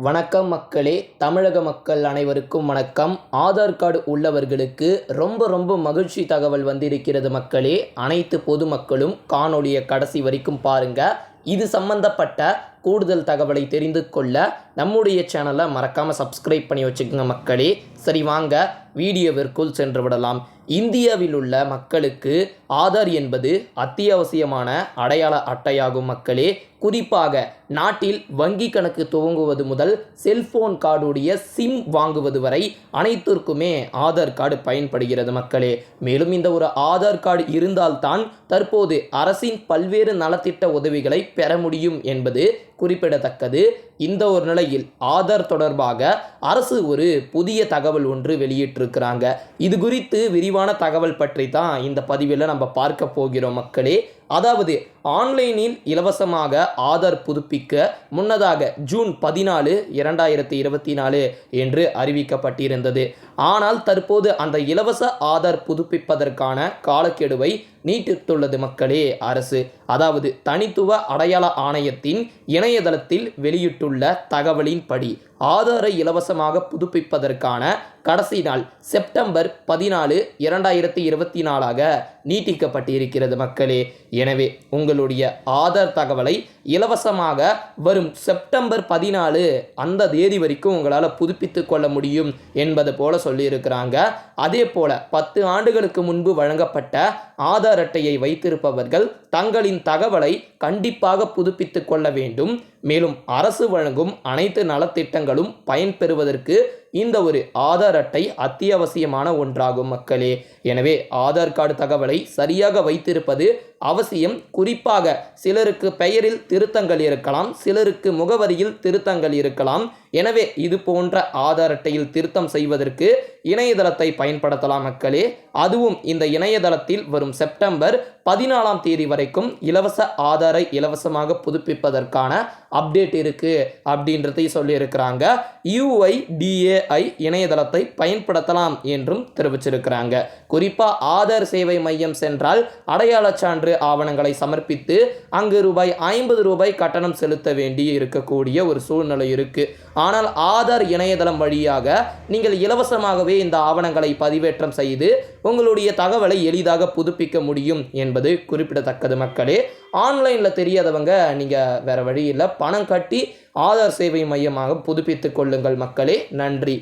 வணக்கம் மக்களே தமிழக மக்கள் அனைவருக்கும் வணக்கம். ஆதார் கார்டு உள்ளவர்களுக்கு ரொம்ப ரொம்ப மகிழ்ச்சி தகவல் வந்திருக்கிறது மக்களே. அனைத்து பொதுமக்களும் காணொலியை கடைசி வரைக்கும் பாருங்க. இது சம்பந்தப்பட்ட கூடுதல் தகவலை தெரிந்து கொள்ள நம்முடைய சேனலை மறக்காமல் சப்ஸ்கிரைப் பண்ணி வச்சுக்கோங்க மக்களே. சரி வாங்க. வீடியோவிற்குள் சென்று விடலாம். இந்தியாவில் உள்ள மக்களுக்கு ஆதார் என்பது அத்தியாவசியமான அடையாள அட்டையாகும் மக்களே. குறிப்பாக நாட்டில் வங்கி கணக்கு துவங்குவது முதல் செல்போன் கார்டுடைய சிம் வாங்குவது வரை அனைத்திற்குமே ஆதார் கார்டு பயன்படுகிறது மக்களே. மேலும் இந்த ஒரு ஆதார் கார்டு இருந்தால்தான் தற்போது அரசின் பல்வேறு நலத்திட்ட உதவிகளை பெற முடியும் என்பது குறிப்பிடத்தக்கது. இந்த ஒரு நிலை நிலையில் ஆதார் தொடர்பாக அரசு ஒரு புதிய தகவல் ஒன்று வெளியிட்டிருக்கிறாங்க. இது குறித்து விரிவான தகவல் பற்றி தான் இந்த பதிவில் நம்ம பார்க்க போகிறோம் மக்களே. அதாவது ஆன்லைனில் இலவசமாக ஆதார் புதுப்பிக்க முன்னதாக ஜூன் பதினாலு இரண்டாயிரத்தி இருபத்தி நாலு என்று அறிவிக்கப்பட்டிருந்தது. ஆனால் தற்போது அந்த இலவச ஆதார் புதுப்பிப்பதற்கான காலக்கெடுவை நீட்டித்துள்ளது மக்களே அரசு. அதாவது தனித்துவ அடையாள ஆணையத்தின் இணையதளத்தில் வெளியிட்டுள்ள தகவலின்படி ஆதாரை இலவசமாக புதுப்பிப்பதற்கான கடைசி நாள் செப்டம்பர் பதினாலு இரண்டாயிரத்தி இருபத்தி நாலாக நீட்டிக்கப்பட்டிருக்கிறது மக்களே. எனவே உங்களுடைய ஆதார் தகவலை இலவசமாக வரும் செப்டம்பர் பதினாலு அந்த தேதி வரைக்கும் உங்களால் புதுப்பித்து கொள்ள முடியும் என்பது போல சொல்லியிருக்கிறாங்க. அதே போல பத்து ஆண்டுகளுக்கு முன்பு வழங்கப்பட்ட ஆதார் அட்டையை வைத்திருப்பவர்கள் தங்களின் தகவலை கண்டிப்பாக புதுப்பித்து கொள்ள வேண்டும். மேலும் அரசு வழங்கும் அனைத்து நலத்திட்டங்களும் பயன்பெறுவதற்கு இந்த ஒரு ஆதார் அட்டை அத்தியாவசியமான ஒன்றாகும் மக்களே. எனவே ஆதார் கார்டு தகவலை சரியாக வைத்திருப்பது அவசியம். குறிப்பாக சிலருக்கு பெயரில் திருத்தங்கள் இருக்கலாம் சிலருக்கு முகவரியில் திருத்தங்கள் இருக்கலாம். எனவே இது போன்ற ஆதார் அட்டையில் திருத்தம் செய்வதற்கு இணையதளத்தை பயன்படுத்தலாம் மக்களே. அதுவும் இந்த இணையதளத்தில் வரும் செப்டம்பர் பதினாலாம் தேதி வரைக்கும் இலவச ஆதாரை இலவசமாக புதுப்பிப்பதற்கான அப்டேட் இருக்கு அப்படின்றதையும் சொல்லியிருக்கிறாங்க. யுஐடிஏஐ இணையதளத்தை பயன்படுத்தலாம் என்றும் தெரிவிச்சிருக்கிறாங்க. குறிப்பாக ஆதார் சேவை மையம் சென்றால் அடையாளச் சான்று ஆவணங்களை சமர்ப்பித்து அங்கு ரூபாய் ஐம்பது ரூபாய் கட்டணம் செலுத்த வேண்டி இருக்கக்கூடிய ஒரு சூழ்நிலை இருக்கு. ஆனால் ஆதார் இணையதளம் வழியாக நீங்கள் இலவசமாகவே இந்த ஆவணங்களை பதிவேற்றம் செய்து உங்களுடைய தகவலை எளிதாக புதுப்பிக்க முடியும் என்பது குறிப்பிடத்தக்கது மக்களே. ஆன்லைனில் தெரியாதவங்க நீங்கள் வேறு வழி இல்லை. பணம் கட்டி ஆதார் சேவை மையமாக புதுப்பித்துக் கொள்ளுங்கள் மக்களே. நன்றி.